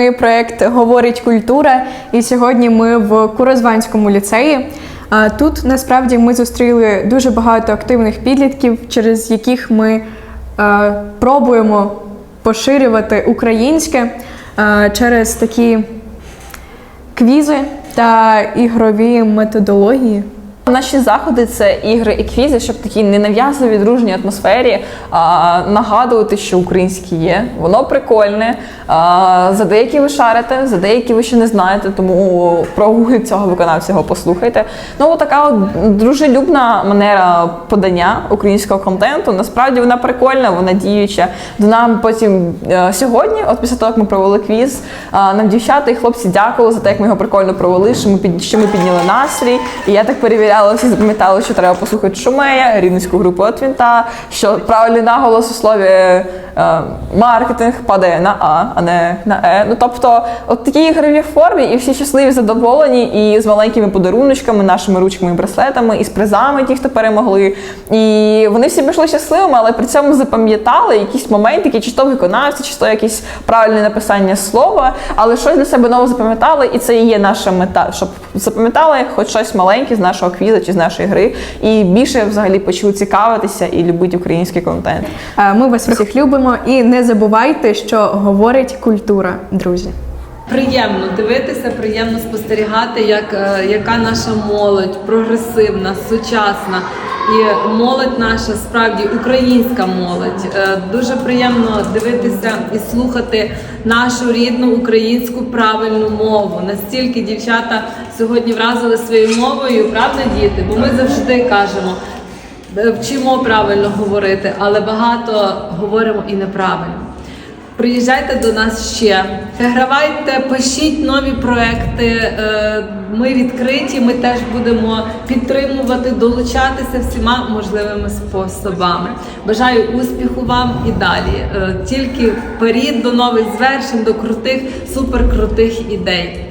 Ми проект Говорить культура, і сьогодні ми в Курозванському ліцеї. Тут насправді ми зустріли дуже багато активних підлітків, через яких ми пробуємо поширювати українське через такі квізи та ігрові методології. Наші заходи це ігри і квізи, щоб в такій ненав'язливій дружній атмосфері а, нагадувати, що українське є. Воно прикольне. А, за деякі ви шарите, за деякі ви ще не знаєте, тому про прогугліть цього виконавця, його послухайте. Ну, така от дружелюбна манера подання українського контенту. Насправді вона прикольна, вона діюча. До нам потім е, сьогодні, от після того, як ми провели квіз, а, нам дівчата і хлопці дякували за те, як ми його прикольно провели, що ми під що ми підняли настрій. І я так перевіряла, всі запам'ятали, що треба послухати Шумея, рівненську групу Отвінта, що правильний наголос у слові маркетинг падає на А, а не на Е. Ну тобто, от такі ігрові формі, і всі щасливі, задоволені, і з маленькими подаруночками, нашими ручками і браслетами, і з призами, ті, хто перемогли. І вони всі пішли щасливими, але при цьому запам'ятали якісь моменти, які чи то виконавці, чи то якісь правильне написання слова, але щось для себе нове запам'ятали, і це і є наша мета, щоб запам'ятали хоч щось маленьке з нашого квіза чи з нашої гри, і більше взагалі почали цікавитися і любити український контент. Е, Ми вас всіх любимо і не забувайте, що говорить культура, друзі. Приємно дивитися, приємно спостерігати, як, е, яка наша молодь прогресивна, сучасна. І молодь наша справді українська молодь. Е, Дуже приємно дивитися і слухати нашу рідну українську правильну мову. Настільки дівчата сьогодні вразили своєю мовою, правда, діти? Бо ми завжди кажемо, вчимо правильно говорити, але багато говоримо і неправильно. Приїжджайте до нас ще, гравайте, пишіть нові проекти. е, Ми відкриті, ми теж будемо підтримувати, долучатися всіма можливими способами. Бажаю успіху вам і далі. Е, Тільки вперед до нових звершень, до крутих, суперкрутих ідей.